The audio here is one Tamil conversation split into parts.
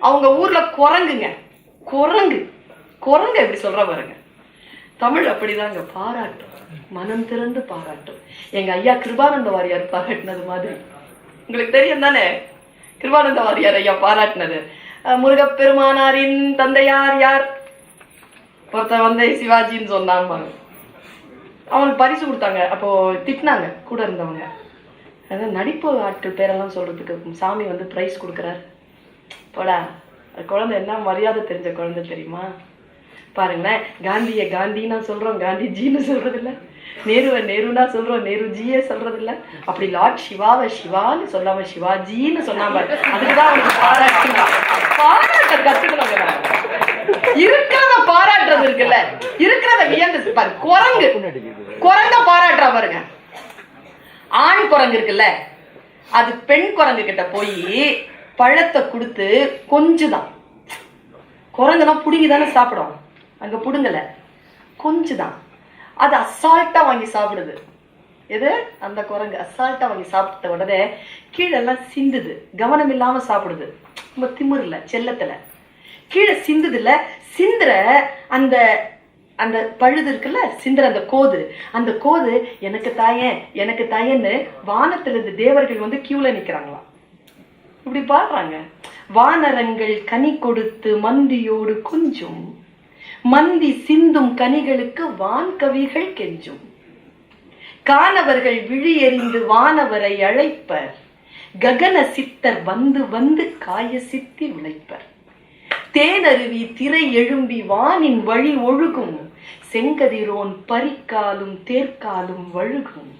அவங்க ஊர்ல குரங்குங்க. குரங்கு. குரங்கு எப்படி சொல்ற பாருங்க. தமிழ் அப்படிதாங்க பாராட்டும். மனம் திறந்து பாராட்டும். எங்க ஐயா கிருபானந்த வாரியார் பாராட்டினது மாதிரி. உங்களுக்கு தெரியும் தானே? கிருபானந்த வாரியார் ஐயா பாராட்டினது. முருகப்பெருமானாரின் தந்தையார் யார்? ஒருத்தன் வந்து சிவாஜின்னு சொன்னாங்க அவனுக்கு பரிசு கொடுத்தாங்க. அப்போ திட்டினாங்க. கூட இருந்தவங்க. அதான் நடிப்பு ஆட்கள் பேரெல்லாம் சொல்றதுக்கு சாமி வந்து பிரைஸ் கொடுக்குறாரு. போடா. குழந்தை என்ன மரியாதை தெரிஞ்ச குழந்தை தெரியுமா? பாருங்களேன் காந்தியை காந்தின்னா சொல்றோம் காந்திஜின்னு சொல்றது இல்ல நேருவை நேருனா சொல்றோம் நேருஜியே சொல்றது இல்ல அப்படி லார்ட் சிவாவை சிவான்னு சொல்லாம சிவாஜின்னு சொன்னாம அதுக்குதான் அவனுக்கு பாராட்டு பாராட்ட கத்துக்கணுங்க இருக்கிறத பாராட்டுறது இருக்குல்ல. இருக்கிறத வியந்து பாரு குரங்கு. குரங்க பாராட்டுறா பாருங்க. ஆண் குரங்கு இருக்குல்ல. அது பெண் குரங்கு கிட்ட போய் பழத்தை கொடுத்து கொஞ்சுதான். குரங்குனா பிடுங்கி தானே சாப்பிடும். அங்கே பிடுங்கலை. கொஞ்சம் தான் அது அசால்ட்டாக வாங்கி சாப்பிடுது. எது? அந்த குரங்கு. அசால்ட்டாக வாங்கி சாப்பிட்ட உடனே கீழெல்லாம் சிந்துது. கவனம் இல்லாமல் சாப்பிடுது. ரொம்ப திமிருல செல்லத்தில். கீழே சிந்துதுல சிந்துற அந்த அந்த பழுது இருக்குல்ல சிந்துற அந்த கோது. அந்த கோது எனக்கு தாயேன் எனக்கு தாயேன்னு வானத்துல இருந்து தேவர்கள் வந்து கியூல நிக்கிறாங்களாம். இப்படி பாடுறாங்க. வானரங்கள் கனி கொடுத்து மந்தியோடு கொஞ்சும். மந்தி சிந்தும் கனிகளுக்கு வான் கவிகள் கெஞ்சும். காணவர்கள் விழி எறிந்து வானவரை அழைப்பர். ககன சித்தர் வந்து வந்து காய சித்தி உழைப்பர். தேனருவி திரை எழும்பி வானின் வழி ஒழுகும். செங்கதிரோன் பரிக்காலும் தேர்க்காலும் வழுகும்.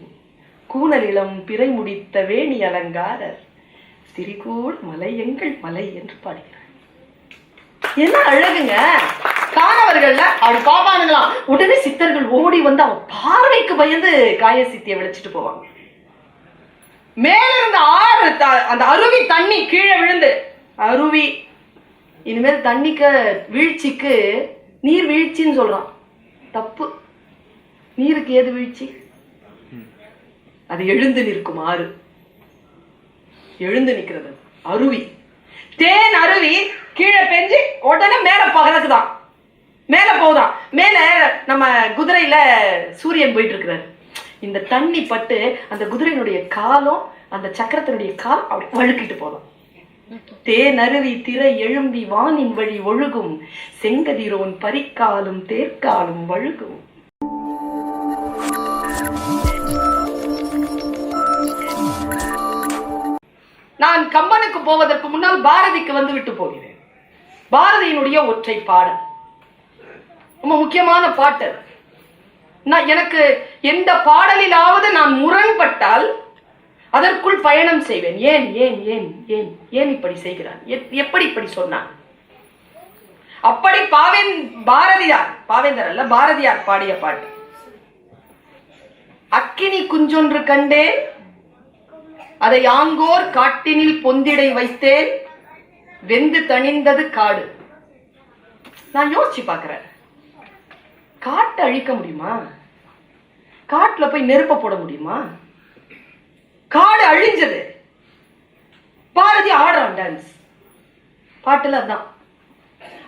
கூனலிளம் பிறை முடித்த வேணி அலங்காரர் திரிகூட மலை எங்கள் மலை என்று பாடுகிறார். என்ன அழகுங்க? காணவர்கள்ல அப்படி பாப்பானுங்களாம் உடனே சித்தர்கள் ஓடி வந்து அவன் பார்வைக்கு பயந்து காய சித்தியை விளைச்சிட்டு போவாங்க. மேல இருந்த ஆறு அந்த அருவி தண்ணி கீழே விழுந்து அருவி இனிமேல் தண்ணிக்கு வீழ்ச்சிக்கு நீர் வீழ்ச்சின்னு சொல்றான். தப்பு. நீருக்கு ஏது வீழ்ச்சி? அது எழுந்து நிற்கும் ஆறு. எழுந்து நிக்கிறது. அருவி. தேன் அருவி கீழே பெஞ்சு உடனே மேல பகலக்குதான் மேல போகுதாம் மேல நம்ம குதிரையில சூரியன் போயிட்டு இருக்கிறாரு இந்த தண்ணி பட்டு அந்த குதிரையினுடைய காலம் அந்த சக்கரத்தினுடைய கால் அப்படி வழுக்கிட்டு போதும். தேன் அருவி திரை எழும்பி வானின் வழி ஒழுகும். செங்கதிரோன் பரிக்காலும் தேர்க்காலும் வழுகும். நான் கம்பனுக்கு போவதற்கு முன்னால் பாரதிக்கு வந்து விட்டு போகிறேன். பாரதியினுடைய ஒற்றை பாடல். ரொம்ப முக்கியமான பாட்டு. நான் எனக்கு எந்த பாடலிலாவது நான் முரண்பட்டால் அதற்குள் பயணம் செய்வேன். ஏன் ஏன் ஏன் ஏன் ஏன் இப்படி செய்கிறான்? எப்- எப்படி இப்படி சொன்னான்? அப்படி பாவேன் பாரதியார் பாவேந்தர் அல்ல பாரதியார் பாடிய பாட்டு. அக்கினி குஞ்சொன்று கண்டேன் அதை ஆங்கோர் காட்டினில் பொந்திடை வைத்தேன் வெந்து தணிந்தது காடு. நான் யோசிச்சு பாக்குறேன் காட்டை அழிக்க முடியுமா? காட்டுல போய் நெருப்ப போட முடியுமா? காடு அழிஞ்சது. பாரதி ஆடுறான் டான்ஸ் பாட்டுல அதான்.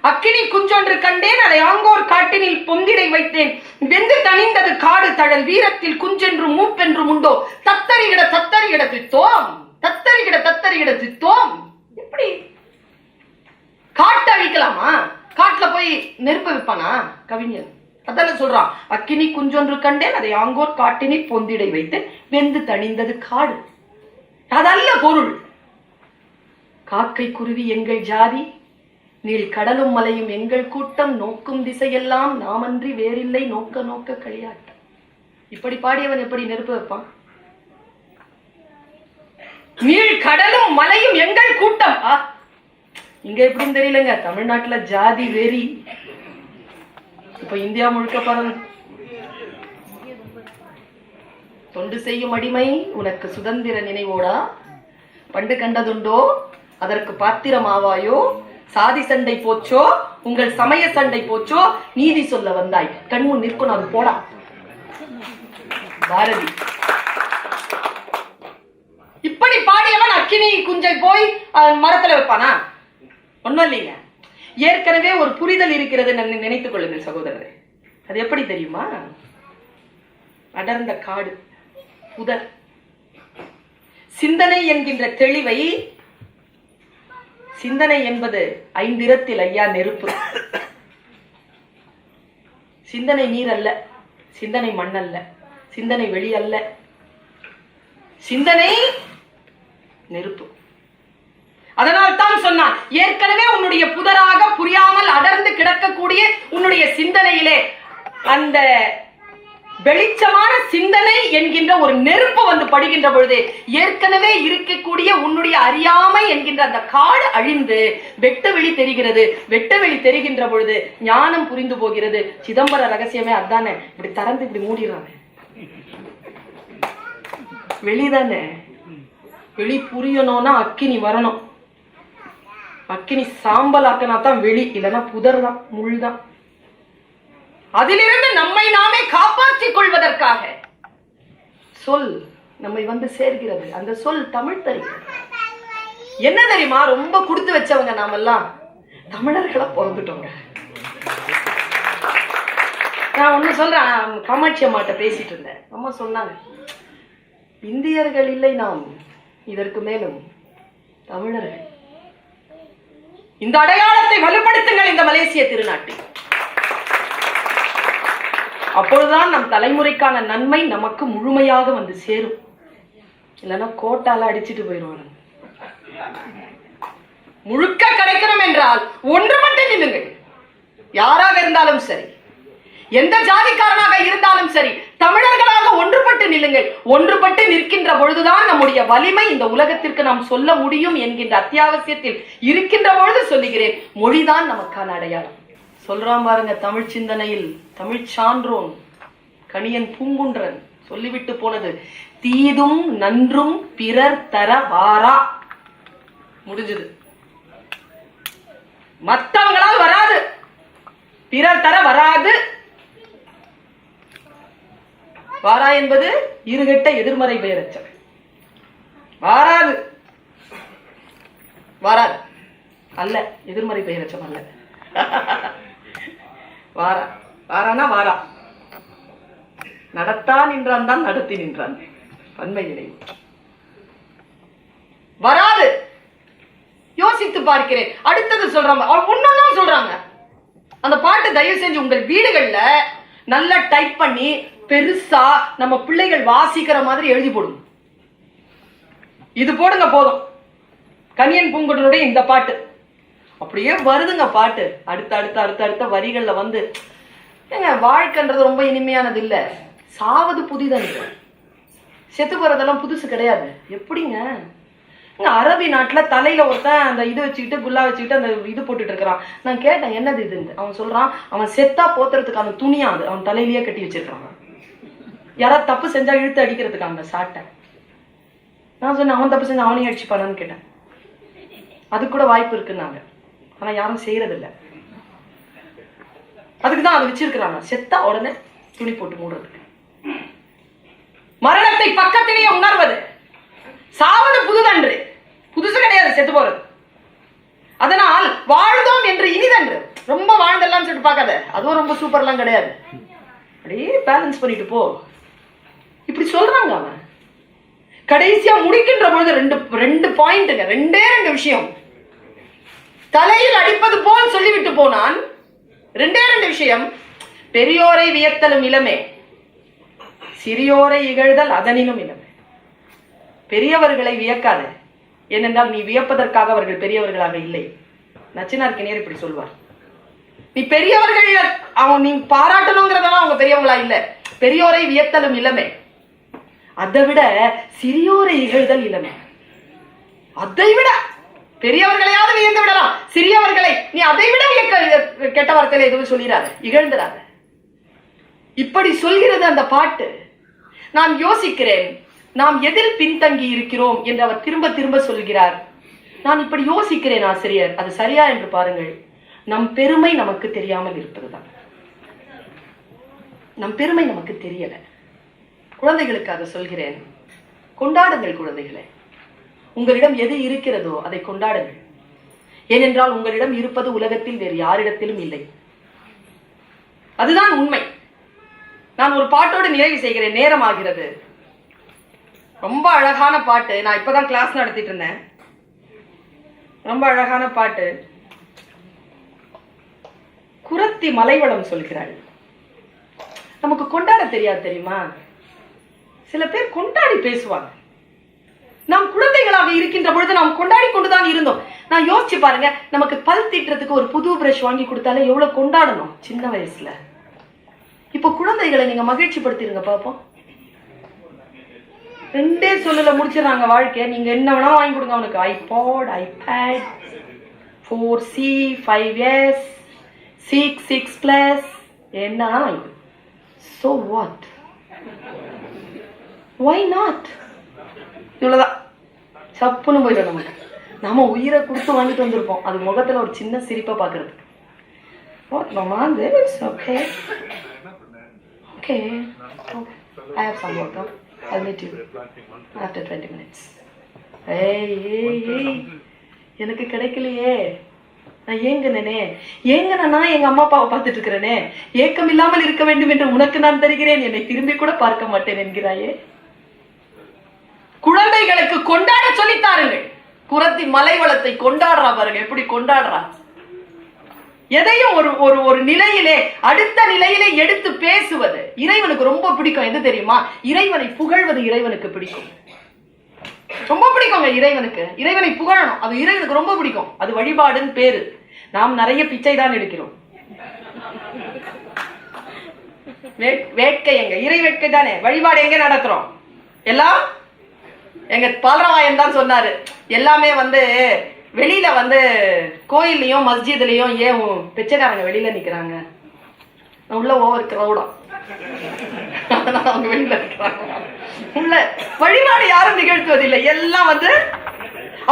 அக்கினி குஞ்சொன்று கண்டேன் அதை ஆங்கோர் காட்டினில் பொங்கிடை வைத்தேன். வெந்து தணிந்தது காடு தழல் வீரத்தில் குஞ்சென்று மூப்பென்றும் உண்டோ? தத்தரிகிட தத்தரிகிட தித்தோம். தத்தரிகிட தத்தரிகிட தித்தோம். எப்படி? காட்டை அழிக்கலாமா? காட்டுல போய் நெருப்ப வைப்பானா கவிஞன் அதான சொல்றான். அக்கினி குஞ்சொன்று கண்டேன் அதை ஆங்கோர் காட்டினில் பொந்திடை வைத்து வெந்து தணிந்தது காடு. அதல்ல பொருள். காக்கை குருவி எங்கள் ஜாதி நீள் கடலும் மலையும் எங்கள் கூட்டம் நோக்கும் திசையெல்லாம் நாமன்றி வேறில்லை நோக்க நோக்க களியாட்டம். இப்படி பாடியவன் எப்படி நெருப்பு வைப்பான்? நீள் கடலும் மலையும் எங்கள் கூட்டம். இங்க எப்படின்னு தெரியலங்க. தமிழ்நாட்டுல ஜாதி வெறி. இப்ப இந்தியா முழுக்க பரவு தொண்டு செய்யும் அடிமை உனக்கு சுதந்திர நினைவோடா? பண்டு கண்டதுண்டோ? அதற்கு பாத்திரமாவாயோ? சாதி சண்டை போச்சோ? உங்கள் சமய சண்டை போச்சோ? நீதி சொல்ல வந்தாய். கண்முன் நிற்கும் அது போடா. பாரதி. இப்படி பாடியவன் அக்கினி குஞ்சை போய் மரத்துல வைப்பானா? ஒண்ணும் இல்லைங்க. ஏற்கனவே ஒரு புரிதல் இருக்கிறது நினைத்துக் கொள்ளுங்கள் சகோதரரே. அது எப்படி தெரியுமா? அடர்ந்த காடு புதர். சிந்தனை என்கின்ற தெளிவை சிந்தனை என்பது ஐந்திரத்தில் ஐயா நெருப்பு. சிந்தனை நீர் அல்ல சிந்தனை மண் அல்ல சிந்தனை வெளி அல்ல சிந்தனை நெருப்பு அதனால் தான் சொன்னான் ஏற்கனவே உன்னுடைய புதராக புரியாமல் அடர்ந்து கிடக்கக்கூடிய உன்னுடைய சிந்தனையிலே அந்த வெளிச்சமான சிந்தனை என்கின்ற ஒரு நெருப்பு வந்து படுகின்ற பொழுது ஏற்கனவே இருக்கக்கூடிய உன்னுடைய அறியாமை என்கின்ற அந்த காடு அழிந்து வெட்ட வெளி தெரிகிறது. வெட்ட வெளி தெரிகின்ற பொழுது ஞானம் புரிந்து போகிறது. சிதம்பர ரகசியமே அதானே இப்படி திறந்து இப்படி மூடிடுறாங்க வெளிதானே. வெளி புரியணும்னா அக்கினி வரணும். அக்கினி சாம்பல் ஆக்கினா தான் வெளி இல்லைன்னா புதர் தான் முள் தான். அதிலிருந்து நம்மை நாமே காப்பாற்றிக் கொள்வதற்காக. சொல் நம்மை வந்து சேர்கிறது. அந்த சொல் தமிழ் தருகிறது என்ன தெரியுமா? ரொம்ப கொடுத்து வச்சவங்க நாமெல்லாம் தமிழர்களா பிறந்துட்டோங்க. நான் ஒண்ணு சொல்றேன் காமாட்சி அம்மாட்ட பேசிட்டு இருந்தேன். அம்மா சொன்னாங்க இந்தியர்கள் இல்லை நாம். இதற்கு மேலும் தமிழர்கள் இந்த அடையாளத்தை வலுப்படுத்துங்கள் இந்த மலேசிய திருநாட்டில். அப்பொழுதுதான் நம் தலைமுறைக்கான நன்மை நமக்கு முழுமையாக வந்து சேரும். இல்லைன்னா கோட்டால அடிச்சிட்டு போயிடுவாங்க. முழுக்க கிடைக்கணும் என்றால் ஒன்று மட்டும் நில்லுங்கள். யாராக இருந்தாலும் சரி. எந்த ஜாதிக்காரனாக இருந்தாலும் சரி தமிழர்களாக ஒன்றுபட்டு நில்லுங்கள். ஒன்றுபட்டு நிற்கின்ற பொழுதுதான் நம்முடைய வலிமை இந்த உலகத்திற்கு நாம் சொல்ல முடியும் என்கின்ற அத்தியாவசியத்தில் இருக்கின்ற பொழுது சொல்லுகிறேன். மொழிதான் நமக்கான அடையாளம். சொல்றான் பாருங்க தமிழ் சிந்தனையில் தமிழ் சான்றோன் கணியன் பூங்குன்றன் சொல்லிவிட்டு போனது. தீதும் நன்றும் பிறர் தர வாரா. முடிஞ்சது. மற்றவங்களால் வராது. பிறர் தர வராது. வாரா என்பது இருகெட்ட எதிர்மறை பெயரச்சம் வாராது. வாராது. அல்ல எதிர்மறை பெயரச்சம் அல்ல. வாரா. வாரானா வாரா. நடத்தா நின்றான் தான் நடத்தி நின்றான். பன்மை நினைவு வராது. யோசித்து பார்க்கிறேன். அடுத்தது சொல்றாங்க. ஒன்னொன்னா சொல்றாங்க. அந்த பாட்டு தயவு செஞ்சு உங்கள் வீடுகள்ல நல்லா டைப் பண்ணி பெருசா நம்ம பிள்ளைகள் வாசிக்கிற மாதிரி எழுதி போடுங்க. இது போடுங்க போதும். கனியன் பூங்குடனுடைய இந்த பாட்டு. அப்படியே வருதுங்க பாட்டு. அடுத்த அடுத்த அடுத்த அடுத்த வரிகள்ல வந்து ஏங்க வாழ்க்கைன்றது ரொம்ப இனிமையானது இல்ல சாவது புதிதன்று செத்து போறதெல்லாம் புதுசு கிடையாது. எப்படிங்க? இங்க அரபி நாட்டுல தலையில ஒருத்தன் அந்த இது வச்சுக்கிட்டு குல்லா வச்சுக்கிட்டு அந்த இது போட்டுட்டு இருக்கிறான். நான் கேட்டேன் என்னது இதுன்னு. அவன் சொல்றான் அவன் செத்தா போத்துறதுக்கான துணியா அது. அவன் தலையிலேயே கட்டி வச்சிருக்கான் யாராவது தப்பு செஞ்சா இழுத்து அடிக்கிறதுக்கு அந்த சாட்டை? நான் சொன்னேன் அவன் தப்பு செஞ்சா அவனையும் அடிச்சுப்பானான்னு கேட்டேன். அது கூட வாய்ப்பு இருக்குன்னாங்க. ஆனா யாரும் செய்யறதில்ல. அதுக்கு தான் அதை வச்சிருக்கிறாங்க. செத்தா உடனே துணி போட்டு மூடுறதுக்கு. மரணத்தை பக்கத்திலேயே உணர்வது. சாவது புதுதன்று. புதுசு கிடையாது செத்து போறது. அதனால் வாழ்ந்தோம் என்று இனிதன்று. ரொம்ப வாழ்ந்தெல்லாம் சொல்லிட்டு பார்க்காத. அதுவும் ரொம்ப சூப்பர்லாம் கிடையாது. அப்படியே பேலன்ஸ் பண்ணிட்டு போ. இப்படி சொல்றாங்க அவன் கடைசியா முடிக்கின்ற பொழுது ரெண்டு ரெண்டு பாயிண்ட்டுங்க. ரெண்டே ரெண்டு விஷயம். தலையில் அடிப்பது போல் சொல்லிவிட்டு போனான். ரெண்டே ரெண்டு விஷயம். பெரியோரை வியத்தலும் இளமே. சிறியோரை இகழ்தல் அதனினும் இளமே. பெரியவர்களை வியக்காத. ஏனென்றால் நீ வியப்பதற்காக அவர்கள் பெரியவர்களாக இல்லை. நச்சினார்க்கினியர் இப்படி சொல்வார். நீ பெரியவர்கள் அவன் நீ பாராட்டணுங்கிறதெல்லாம் அவங்க பெரியவங்களா இல்ல. பெரியோரை வியத்தலும் இளமே. அதை விட சிறியோரை இகழ்தல் இளமை. அதை விட பெரியவர்களையாவது வியந்து விடலாம். சிறியவர்களை நீ அதை விட கெட்ட வார்த்தையில எதுவும் சொல்லிடாத. இகழ்ந்துடாத. இப்படி சொல்கிறது அந்த பாட்டு. நான் யோசிக்கிறேன். நாம் எதில் பின்தங்கி இருக்கிறோம் என்று அவர் திரும்ப திரும்ப சொல்கிறார். நான் இப்படி யோசிக்கிறேன் ஆசிரியர். அது சரியா என்று பாருங்கள். நம் பெருமை நமக்கு தெரியாமல் இருப்பதுதான். நம் பெருமை நமக்கு தெரியலை. குழந்தைகளுக்காக சொல்கிறேன். கொண்டாடுங்கள் குழந்தைகளே. உங்களிடம் எது இருக்கிறதோ அதை கொண்டாடுங்கள். ஏனென்றால் உங்களிடம் இருப்பது உலகத்தில் வேறு யாரிடத்திலும் இல்லை. அதுதான் உண்மை. நான் ஒரு பாட்டோடு நிறைவு செய்கிறேன். நேரம் ஆகிறது. ரொம்ப அழகான பாட்டு. நான் இப்பதான் கிளாஸ் நடத்திட்டு இருந்தேன். ரொம்ப அழகான பாட்டு. குரத்தி மலைவளம் சொல்கிறாள். நமக்கு கொண்டாட தெரியாது தெரியுமா? சில பேர் கொண்டாடி பேசுவாங்க. நாம் குழந்தைகளாக இருக்கின்ற பொழுது நாம் கொண்டாடி கொண்டுதான் இருந்தோம். நான் யோசிச்சு பாருங்க நமக்கு பல் தீட்டுறதுக்கு ஒரு புது பிரஷ் வாங்கி கொடுத்தாலே எவ்வளவு கொண்டாடணும் சின்ன வயசுல. இப்போ குழந்தைகளை நீங்க மகிழ்ச்சி படுத்திருங்க பாப்போம். ரெண்டே சொல்லல முடிச்சிடறாங்க வாழ்க்கைய. நீங்க என்ன வேணா வாங்கி கொடுங்க அவனுக்கு. IPod iPad four C five S six six plus என்ன வாங்கி ஸோ வாட் ஒய் நாட் இவ்வளோதான் சப்புன்னு போயிடும் நமக்கு நம்ம உயிரை கொடுத்து வாங்கிட்டு வந்திருப்போம் அது முகத்தில் ஒரு சின்ன சிரிப்பை பார்க்கறதுக்கு What, Mama? Okay okay Okay. okay. I have some work. Huh? I'll meet you after 20 minutes. ஏய் ஏய் ஏய் எனக்கு கிடைக்கலையே நான் ஏங்கினேனே ஏங்கினா எங்க அம்மா அப்பாவை பார்த்துட்டு இருக்கிறேனே ஏக்கம் இல்லாமல் இருக்க வேண்டும் என்று உனக்கு நான் தருகிறேன் என்னை திரும்பி கூட பார்க்க மாட்டேன் என்கிறாயே குழந்தைகளுக்கு கொண்டாட சொல்லித்தாருங்கள் குரத்தி குரத்தி மலைவளத்தை கொண்டாடுறா பாருங்க எப்படி கொண்டாடுறா? எதையும் ஒரு ஒரு ஒரு நிலையிலே அடுத்த நிலையிலே எடுத்து பேசுவது. இறைவனுக்கு ரொம்ப பிடிக்கும். எது தெரியுமா? இறைவனை புகழ்வது இறைவனுக்கு பிடிக்கும். ரொம்ப பிடிக்குங்க இறைவனுக்கு. இறைவனை புகழணும். அது இறைவனுக்கு ரொம்ப பிடிக்கும். அது வழிபாடுன்னு பேரு. நாம் நிறைய பிச்சை தான் எடுக்கிறோம் வேட்கை எங்க? இறை வேட்கை தானே. வழிபாடு எங்க நடத்துறோம்? எல்லாம் எங்க பாலராயன் தான் சொன்னாரு. எல்லாமே வந்து வெளியில வந்து கோயில்லையும் மஸ்ஜித்லயும் ஏன் பிச்சைக்காரங்க வெளியில நிக்கிறாங்க? உள்ள ஓவர் கிரௌடம் அவங்க வெளியில இருக்கிறாங்க உள்ள வழிபாடு யாரும் நிகழ்த்துவதில்லை. எல்லாம் வந்து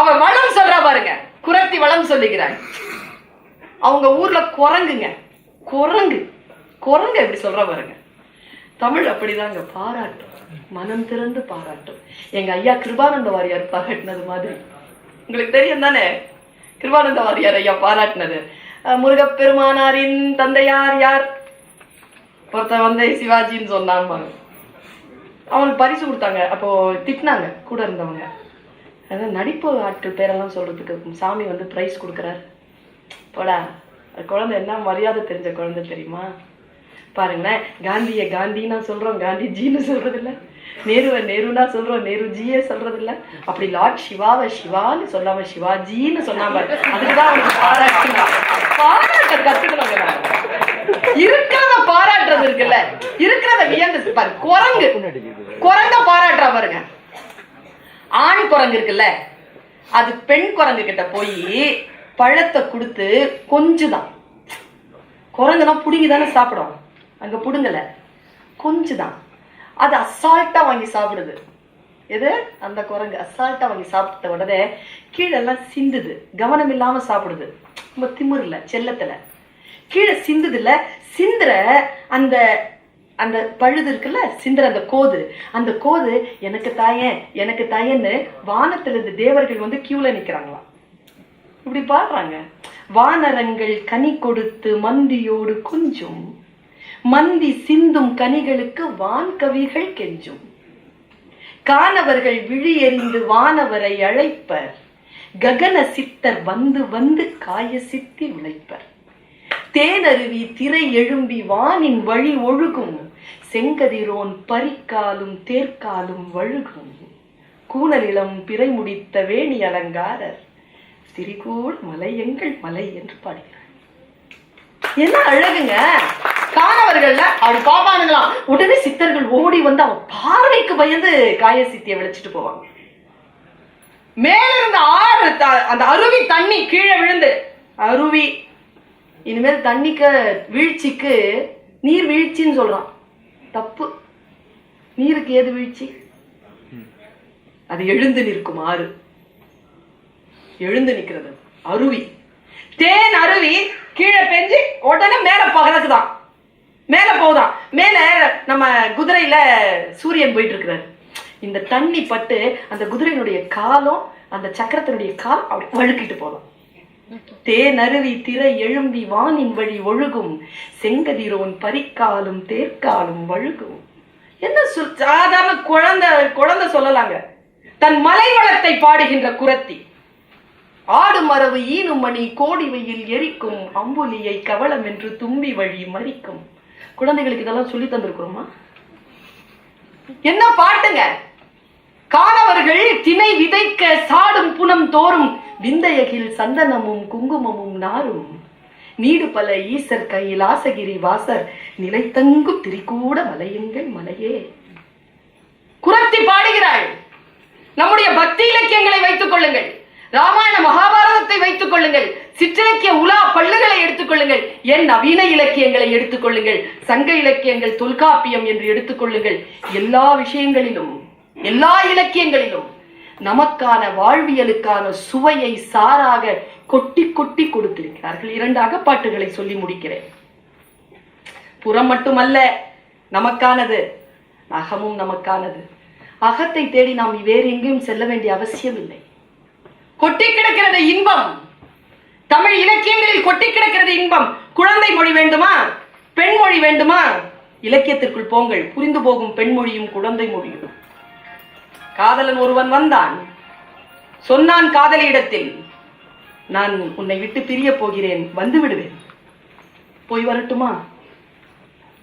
அவன் வளம் சொல்றா பாருங்க. குரத்தி வளம் சொல்லிக்கிறாங்க. அவங்க ஊர்ல குரங்குங்க. குரங்கு. குரங்கு எப்படி சொல்ற பாருங்க. தமிழ் அப்படிதாங்க பாராட்டும். மனம் திறந்து பாராட்டும். எங்க ஐயா கிருபானந்த வாரியார் பாராட்டினது மாதிரி. உங்களுக்கு தெரியும் தானே? கிருபானந்த வாரியார் ஐயா பாராட்டினது. முருகப்பெருமானாரின் தந்தையார் யார்? ஒருத்தன் வந்து சிவாஜின்னு சொன்னாங்க அவனுக்கு பரிசு கொடுத்தாங்க. அப்போ திட்டினாங்க கூட இருந்தவங்க. அதான் நடிப்பு ஆட்கள் பேரெல்லாம் சொல்றதுக்கு சாமி வந்து பிரைஸ் கொடுக்குறாரு. போடா குழந்தை என்ன மரியாதை தெரிஞ்ச குழந்தை தெரியுமா? பாருங்களேன் காந்திய காந்தின்னா சொல்றோம் காந்திஜின்னு சொல்றது இல்ல நேருவை நேருனா சொல்றோம் நேருஜியே சொல்றது இல்ல அப்படி லார்ட் சிவாவை சிவான்னு சொல்லாம சிவாஜின்னு சொன்னாம அதுக்குதான் அவனுக்கு பாராட்டுனா பாராட்ட கத்துக்கணுங்க இருக்கிறத பாராட்டுறது இருக்குல்ல இருக்கிறத வியந்து பாரு குரங்கு. குரங்க பாராட்டுறா பாருங்க. ஆண் குரங்கு இருக்குல்ல அது பெண் குரங்கு கிட்ட போய் பழத்தை கொடுத்து கொஞ்சுதான். குரங்குனா புடுங்கி தானே சாப்பிடும். அங்க புடுங்கல. கொஞ்சுதான். அது அசால்ட்டா வாங்கி சாப்பிடுது. எது? அந்த குரங்கு. அசால்ட்டா வாங்கி சாப்பிட்ட உடனே கீழெல்லாம் சிந்துது. கவனம் இல்லாம சாப்பிடுது. ரொம்ப திமிருல செல்லத்துல. கீழே சிந்துதுல சிந்துற அந்த அந்த பழுது இருக்குல்ல சிந்துற அந்த கோது. அந்த கோது எனக்கு தாயேன் எனக்கு தாயேன்னு வானத்துல இருந்து தேவர்கள் வந்து கியூல நிக்கிறாங்களாம். இப்படி பாடுறாங்க. வானரங்கள் கனி கொடுத்து மந்தியோடு கொஞ்சம் மந்தி சிந்தும் கனிகளுக்கு வான்கவிகள் கெஞ்சும். கானவர்கள் விழியெறிந்து வானவரை அழைப்பர். ககன சித்தர் வந்து வந்து காய சித்தி உழைப்பர். தேனருவி திரை எழும்பி வானின் வழி ஒழுகும். செங்கதிரோன் பரிக்காலும் தேர்க்காலும் வழுகும். கூணலிளம் பிறை முடித்த வேணி அலங்காரர். திரிகோள் மலை எங்கள் மலை என்று பாடுகிறார். என்ன அழகுங்க? காணவர்கள்ல அப்படி பாப்பானுங்களாம் உடனே சித்தர்கள் ஓடி வந்து அவன் பார்வைக்கு பயந்து காய சித்தியை விளைச்சிட்டு போவாங்க. மேல இருந்த ஆறு த- அந்த அருவி தண்ணி கீழே விழுந்து அருவி இனிமேல் தண்ணிக்கு வீழ்ச்சிக்கு நீர் வீழ்ச்சின்னு சொல்றான். தப்பு. நீருக்கு ஏது வீழ்ச்சி? அது எழுந்து நிற்கும் ஆறு. எழுந்து நிற்கிறது அருவி. தேன் அருவி கீழே பெஞ்சு உடனே மேல பகலக்குதான் மேல போகுதாம் மேல நம்ம குதிரையில சூரியன் போயிட்டு இருக்கிறாரு இந்த தண்ணி பட்டு அந்த குதிரையினுடைய காலம் அந்த சக்கரத்தினுடைய கால் அப்படி வழுக்கிட்டு போதும். தேனருவி திரை எழும்பி வானின் வழி ஒழுகும். செங்கதிரோன் பரிக்காலும் தேர்க்காலும் வழுகும். என்ன சொல் சாதாரண குழந்தை குழந்தை சொல்லலாங்க. தன் மலை வளத்தை பாடுகின்ற குரத்தி. ஆடு மரபு ஈனும் மணி கோடி வெயில் எரிக்கும். அம்புலியை கவலம் என்று தும்பி வழி மறிக்கும். குழந்தைகளுக்கு இதெல்லாம் சொல்லி தந்திருக்கிறோமா? என்ன பாட்டுங்க? காணவர்கள் திணை விதைக்க சாடும் புனம் தோறும் விந்தையகில் சந்தனமும் குங்குமமும் நாரும். நீடு பல ஈசர் கையில் ஆசகிரி வாசர் நிலைத்தங்கும் திரிகூட மலையுங்கள் மலையே. குரத்தி பாடுகிறாள். நம்முடைய பக்தி இலக்கியங்களை வைத்துக் கொள்ளுங்கள். ராமாயண மகாபாரதத்தை வைத்துக் கொள்ளுங்கள். சிற்றிலக்கிய உலா பள்ளுகளை எடுத்துக் கொள்ளுங்கள். என் நவீன இலக்கியங்களை எடுத்துக் கொள்ளுங்கள். சங்க இலக்கியங்கள் தொல்காப்பியம் என்று எடுத்துக் கொள்ளுங்கள். எல்லா விஷயங்களிலும் எல்லா இலக்கியங்களிலும் நமக்கான வாழ்வியலுக்கான சுவையை சாராக கொட்டி கொட்டி கொடுத்திருக்கிறார்கள். இரண்டு அகப்பாட்டுகளை சொல்லி முடிக்கிறேன். புறம் மட்டுமல்ல நமக்கானது அகமும் நமக்கானது. அகத்தை தேடி நாம் வேறு எங்கேயும் செல்ல வேண்டிய அவசியம் இல்லை கொட்டி கிடக்கிறது இன்பம். தமிழ் இலக்கியங்களில் கொட்டி கிடக்கிறது இன்பம். குழந்தை மொழி வேண்டுமா? பெண் மொழி வேண்டுமா? இலக்கியத்திற்குள் போங்கள். புரிந்து போகும் பெண்மொழியும் குழந்தை மொழியும். காதலன் ஒருவன் வந்தான். சொன்னான் காதலியிடத்தில் நான் உன்னை விட்டு பிரிய போகிறேன். வந்து விடுவேன். போய் வரட்டுமா?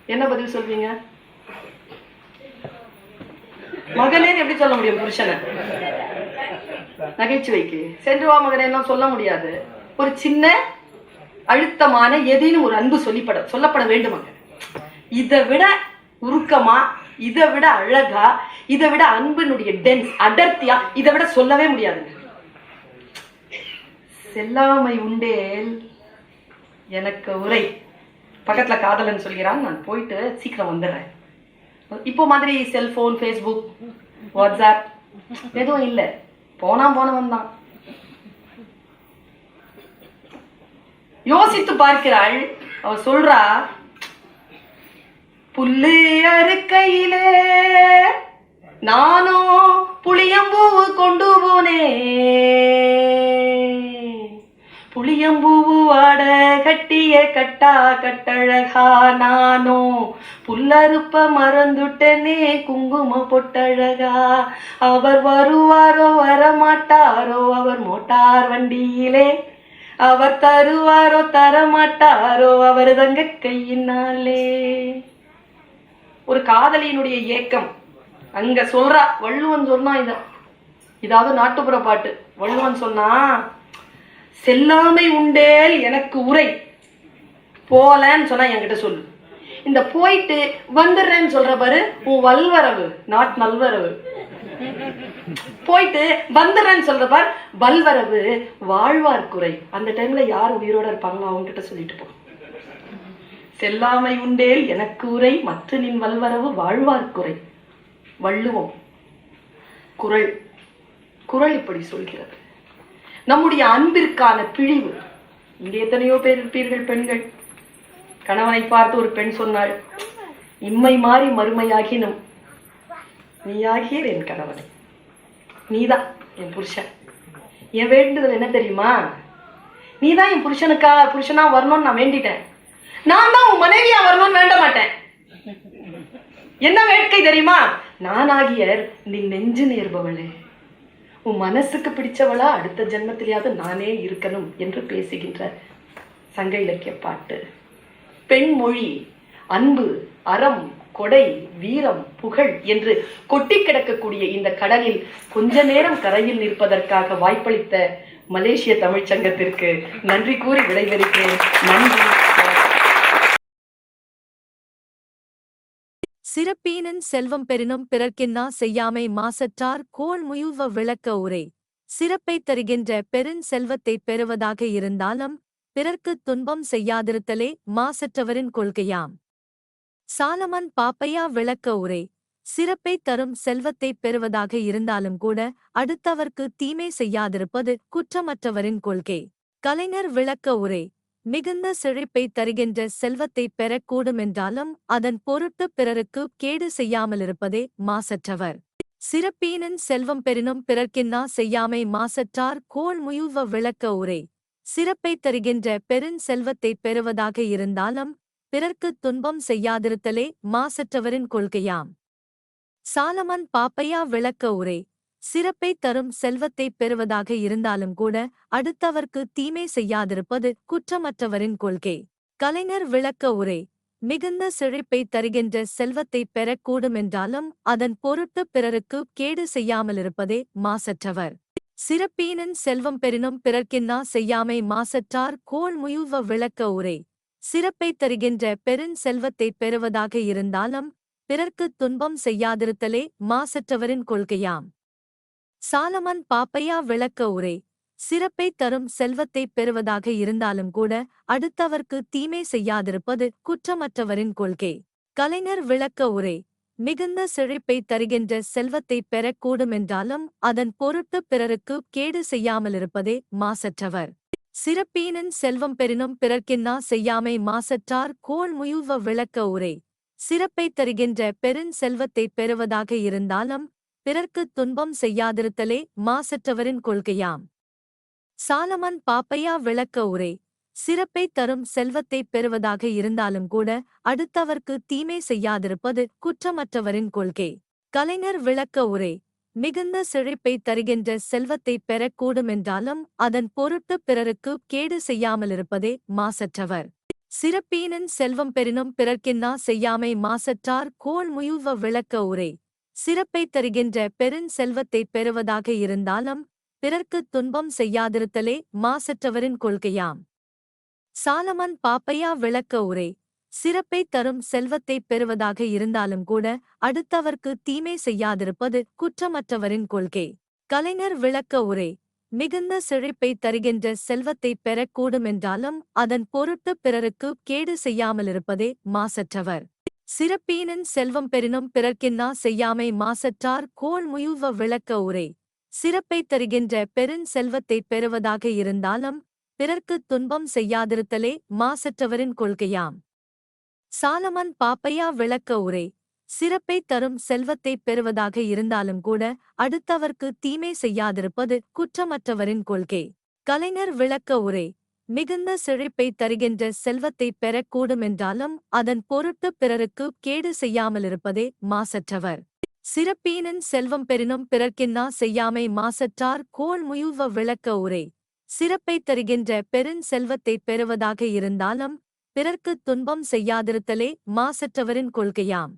என்ன பதில் சொல்வீங்க? மகனேன்னு எப்படி சொல்ல முடியும் புருஷனை? நகைச்சுவைக்கு. சென்று வா மகனே எல்லாம் சொல்ல முடியாது. ஒரு சின்ன அழுத்தமான ஏதேனும் ஒரு அன்பு சொல்லிப்பட சொல்லப்பட வேண்டுமாங்க இதை விட உருக்கமா இதை விட அழகா இதை விட அன்பினுடைய டென்ஸ் அடர்த்தியா இதை விட சொல்லவே முடியாதுங்க செல்லாமை உண்டேல் எனக்கு உரை. பக்கத்துல காதலன் சொல்கிறான் நான் போயிட்டு சீக்கிரம் வந்துடுறேன். இப்போ மாதிரி செல்போன் ஃபேஸ்புக் வாட்ஸ்அப் எதுவும் இல்லை. போனா போனவன் தான். யோசித்து பார்க்கிறாள். அவ சொல்றா புல்லு அறுக்கையிலே நானோ புளியம்பூவு கொண்டு போனேன். புளியம்பூவு வாட கட்டிய கட்டா கட்டழகா நானோ. புல்லறுப்ப மறந்துட்டனே குங்கும பொட்டழகா. அவர் வருவாரோ வரமாட்டாரோ அவர் மோட்டார் வண்டியிலே. அவர் தருவாரோ தரமாட்டாரோ அவர் தங்க கையினாலே. ஒரு காதலியினுடைய ஏக்கம். அங்க சொல்றா வள்ளுவன் சொன்னா இதான் இதாவது நாட்டுப்புற பாட்டு. வள்ளுவன் சொன்னா செல்லாமை உண்டேல் எனக்கு உரை. போலன்னு சொன்னா என்கிட்ட சொல்லு. இந்த போயிட்டு வந்துடுறேன்னு சொல்ற பாரு உன் வல்வரவு நாட் நல்வரவு. போயிட்டு வந்துடுறேன்னு சொல்ற பார் வல்வரவு வாழ்வார் குறை. அந்த டைம்ல யார் உயிரோட இருப்பாங்களோ அவங்க கிட்ட சொல்லிட்டு போ. செல்லாமை உண்டேல் எனக்கு உரை மற்ற நின் வல்வரவு வாழ்வார் குறை. வள்ளுவம். குரல். குரல் இப்படி சொல்கிறது. நம்முடைய அன்பிற்கான பிழிவு. இங்கே எத்தனையோ பேர் இருப்பீர்கள் பெண்கள். கணவனை பார்த்து ஒரு பெண் சொன்னாள் இம்மை மாறி மறுமையாகினும் நீயாகியர் என் கணவனை. நீதான் என் புருஷன். என் வேண்டுதல் என்ன தெரியுமா? நீதான் என் புருஷனுக்கா புருஷனா வரணும்னு நான் வேண்டிட்டேன். நான் தான் உன் மனைவியா வரணும்னு வேண்ட மாட்டேன். என்ன வேட்கை தெரியுமா? நானாகியர் நீ நெஞ்சு நேர்பவளே உன் மனசுக்கு பிடிச்சவளா அடுத்த ஜென்மத்திலேயாவது நானே இருக்கணும் என்று பேசுகின்ற சங்க இலக்கிய பாட்டு. பெண்மொழி அன்பு அறம் கொடை வீரம் புகழ் என்று கொட்டி கிடக்கக்கூடிய இந்த கடலில் கொஞ்ச நேரம் கரையில் நிற்பதற்காக வாய்ப்பளித்த மலேசிய தமிழ்ச் சங்கத்திற்கு நன்றி கூறி விடைபெறுகிறேன். நன்றி. சிறப்பீனன் செல்வம் பெறினும் பிறர்க்கின்னா செய்யாமை மாசற்றார் கோள் முயுவ விளக்க உரை. சிறப்பைத் தருகின்ற பெருஞ் செல்வத்தைப் பெறுவதாக இருந்தாலும் பிறர்க்குத் துன்பம் செய்யாதிருத்தலே மாசற்றவரின் கொள்கையாம். சாலமன் பாப்பையா விளக்க உரை. சிறப்பைத் தரும் செல்வத்தைப் பெறுவதாக இருந்தாலும் கூட அடுத்தவர்க்கு தீமை செய்யாதிருப்பது குற்றமற்றவரின் கொள்கை. கலைஞர் விளக்க உரை. மிகுந்த செழிப்பைத் தருகின்ற செல்வத்தைப் பெறக்கூடுமென்றாலும் அதன் பொருட்டு பிறருக்கு கேடு செய்யாமலிருப்பதே மாசற்றவர். சிறப்பீனன் செல்வம் பெறினும் பிறர்க்கின்னா செய்யாமை மாசற்றார் கோள் முயுவ விளக்க உரை. சிறப்பை தருகின்ற பெருஞ் செல்வத்தை பெறுவதாக இருந்தாலும் பிறர்க்கு துன்பம் செய்யாதிருத்தலே மாசற்றவரின் கொள்கையாம். சாலமன் பாப்பையா விளக்க உரை. சிறப்பை தரும் செல்வத்தை பெறுவதாக இருந்தாலும் கூட அடுத்தவர்க்கு தீமை செய்யாதிருப்பது குற்றமற்றவரின் கொள்கை. கலைஞர் விளக்க உரை மிகுந்த செழிப்பை தருகின்ற செல்வத்தை பெறக்கூடுமென்றாலும் அதன் பொருட்டு பிறருக்கு கேடு செய்யாமலிருப்பதே மாசற்றவர். சிறப்பீனன் செல்வம் பெறினும் பிறர்க்கின்னா செய்யாமை மாசற்றார் கோள் முயுவ விளக்க உரை சிறப்பை தருகின்ற பெருஞ் செல்வத்தை பெறுவதாக இருந்தாலும் பிறர்க்கு துன்பம் செய்யாதிருத்தலே மாசற்றவரின் கொள்கையாம். சாலமன் பாப்பையா விளக்க உரை. சிறப்பை தரும் செல்வத்தை பெறுவதாக இருந்தாலும் கூட அடுத்தவர்க்கு தீமை செய்யாதிருப்பது குற்றமற்றவரின் கொள்கை. கலைஞர் விளக்க உரை. மிகுந்த செழிப்பை தருகின்ற செல்வத்தை பெறக்கூடுமென்றாலும் அதன் பொருட்டு பிறருக்கு கேடு செய்யாமலிருப்பதே மாசற்றவர். சிறப்பீனன் செல்வம் பெறினும் பிறர்க்கின்னா செய்யாமை மாசற்றார் கோள் முயுவ விளக்க உரை. சிறப்பை தருகின்ற பெருஞ் செல்வத்தை பெறுவதாக இருந்தாலும் பிறர்க்கு துன்பம் செய்யாதிருத்தலே மாசற்றவரின் கொள்கையாம். சாலமன் பாப்பையா விளக்க உரை சிறப்பை தரும் செல்வத்தை பெறுவதாக இருந்தாலும் கூட அடுத்தவர்க்கு தீமை செய்யாதிருப்பது குற்றமற்றவரின் கொள்கை. கலைஞர் விளக்க உரை மிகுந்த செழிப்பை தருகின்ற செல்வத்தை பெறக்கூடுமென்றாலும் அதன் பொருட்டு பிறருக்கு கேடு செய்யாமலிருப்பதே மாசற்றவர். சிறப்பீனன் செல்வம் பெறினும் பிறர்க்கின்னா செய்யாமை மாசற்றார் கோள் முயுவ விளக்க உரை சிறப்பை தருகின்ற பெருஞ் செல்வத்தை பெறுவதாக இருந்தாலும் பிறர்க்கு துன்பம் செய்யாதிருத்தலே மாசற்றவரின் கொள்கையாம். சாலமன் பாப்பையா விளக்க உரை சிறப்பை தரும் செல்வத்தை பெறுவதாக இருந்தாலும் கூட அடுத்தவர்க்கு தீமை செய்யாதிருப்பது குற்றமற்றவரின் கொள்கை. கலைஞர் விளக்க உரை மிகுந்த செழிப்பை தருகின்ற செல்வத்தை பெறக்கூடுமென்றாலும் அதன் பொருட்டு பிறருக்கு கேடு செய்யாமலிருப்பதே மாசற்றவர். சிறப்பீனன் செல்வம் பெறினும் பிறர்க்கின்னா செய்யாமை மாசற்றார் கோள் முயுவ விளக்க உரை. சிறப்பை தருகின்ற பெருஞ் செல்வத்தை பெறுவதாக இருந்தாலும் பிறர்க்கு துன்பம் செய்யாதிருத்தலே மாசற்றவரின் கொள்கையாம். சாலமன் பாப்பையா விளக்க உரை. சிறப்பை தரும் செல்வத்தை பெறுவதாக இருந்தாலும் கூட அடுத்தவர்க்கு தீமை செய்யாதிருப்பது குற்றமற்றவரின் கொள்கை. கலைஞர் விளக்க உரை. மிகுந்த செழிப்பை தருகின்ற செல்வத்தை பெறக்கூடுமென்றாலும் அதன் பொருட்டு பிறருக்கு கேடு செய்யாமலிருப்பதே மாசற்றவர். சிறப்பீனன் செல்வம் பெறினும் பிறர்க்கின்னா செய்யாமை மாசற்றார் கோள் முயுவ விளக்க உரை. சிறப்பை தருகின்ற பெருஞ் செல்வத்தை பெறுவதாக இருந்தாலும் பிறர்க்கு துன்பம் செய்யாதிருத்தலே மாசற்றவரின் கொள்கையாம்.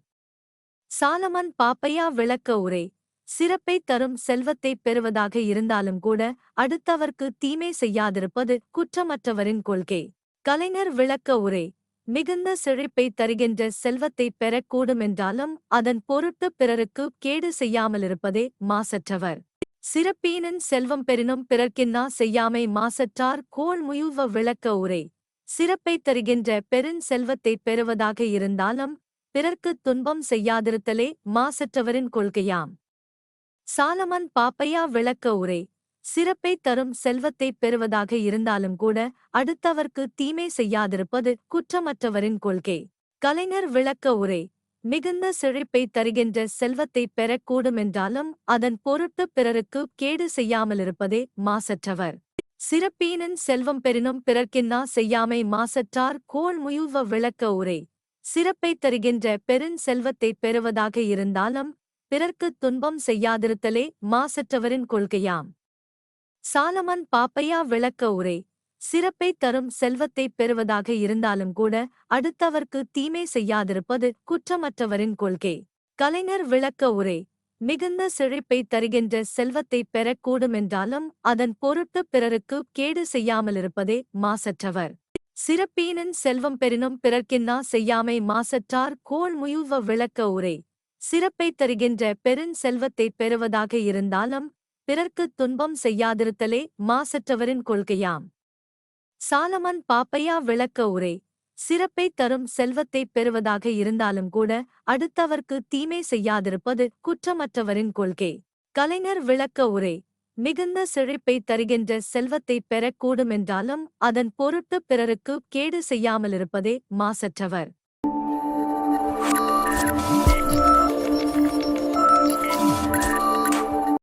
சாலமன் பாப்பையா விளக்க உரை. சிறப்பை தரும் செல்வத்தை பெறுவதாக இருந்தாலும் கூட அடுத்தவர்க்கு தீமை செய்யாதிருப்பது குற்றமற்றவரின் கொள்கை. கலைஞர் விளக்க உரை மிகுந்த செழிப்பை தருகின்ற செல்வத்தை பெறக்கூடுமென்றாலும் அதன் பொருட்டு பிறருக்கு கேடு செய்யாமலிருப்பதே மாசற்றவர். சிறப்பீனன் செல்வம் பெறினும் பிறர்க்கின்னா செய்யாமை மாசற்றார் கோள் முயுவ விளக்க உரை சிறப்பை தருகின்ற பெருஞ் செல்வத்தை பெறுவதாக இருந்தாலும் பிறர்க்கு துன்பம் செய்யாதிருத்தலே மாசற்றவரின் கொள்கையாம். சாலமன் பாப்பையா விளக்க உரை. சிறப்பை தரும் செல்வத்தை பெறுவதாக இருந்தாலும் கூட அடுத்தவர்க்கு தீமை செய்யாதிருப்பது குற்றமற்றவரின் கொள்கை. கலைஞர் விளக்க உரை. மிகுந்த செழிப்பை தருகின்ற செல்வத்தை பெறக்கூடுமென்றாலும் அதன் பொருட்டு பிறருக்கு கேடு செய்யாமலிருப்பதே மாசற்றவர். சிறப்பீனன் செல்வம் பெறினும் பிறர்க்கின்னா செய்யாமை மாசற்றார் கோள் முயுவ விளக்க உரை. சிறப்பை தருகின்ற பெருஞ் செல்வத்தை பெறுவதாக இருந்தாலும் பிறர்க்குத் துன்பம் செய்யாதிருத்தலே மாசற்றவரின் கொள்கையாம். சாலமன் பாப்பையா விளக்க உரை சிறப்பை தரும் செல்வத்தை பெறுவதாக இருந்தாலும் கூட அடுத்தவர்க்கு தீமை செய்யாதிருப்பது குற்றமற்றவரின் கொள்கை. கலைஞர் விளக்க உரை மிகுந்த செழிப்பை தருகின்ற செல்வத்தை பெறக்கூடுமென்றாலும் அதன் பொருட்டு பிறருக்கு கேடு செய்யாமலிருப்பதே மாசற்றவர். சிறப்பீனன் செல்வம் பெறினும் பிறர்க்கின்னா செய்யாமை மாசற்றார் கோள் முயுவ விளக்க உரை சிறப்பை தருகின்ற பெருஞ் செல்வத்தை பெறுவதாக இருந்தாலும் பிறர்க்கு துன்பம் செய்யாதிருத்தலே மாசற்றவரின் கொள்கையாம். சாலமன் பாப்பையா விளக்க உரை சிறப்பை தரும் செல்வத்தை பெறுவதாக இருந்தாலும் கூட அடுத்தவர்க்கு தீமை செய்யாதிருப்பது குற்றமற்றவரின் கொள்கை. கலைஞர் விளக்க உரை மிகுந்த செழிப்பை தருகின்ற செல்வத்தை பெறக்கூடுமென்றாலும் அதன் பொருட்டு பிறருக்கு கேடு செய்யாமலிருப்பதே மாசற்றவர்.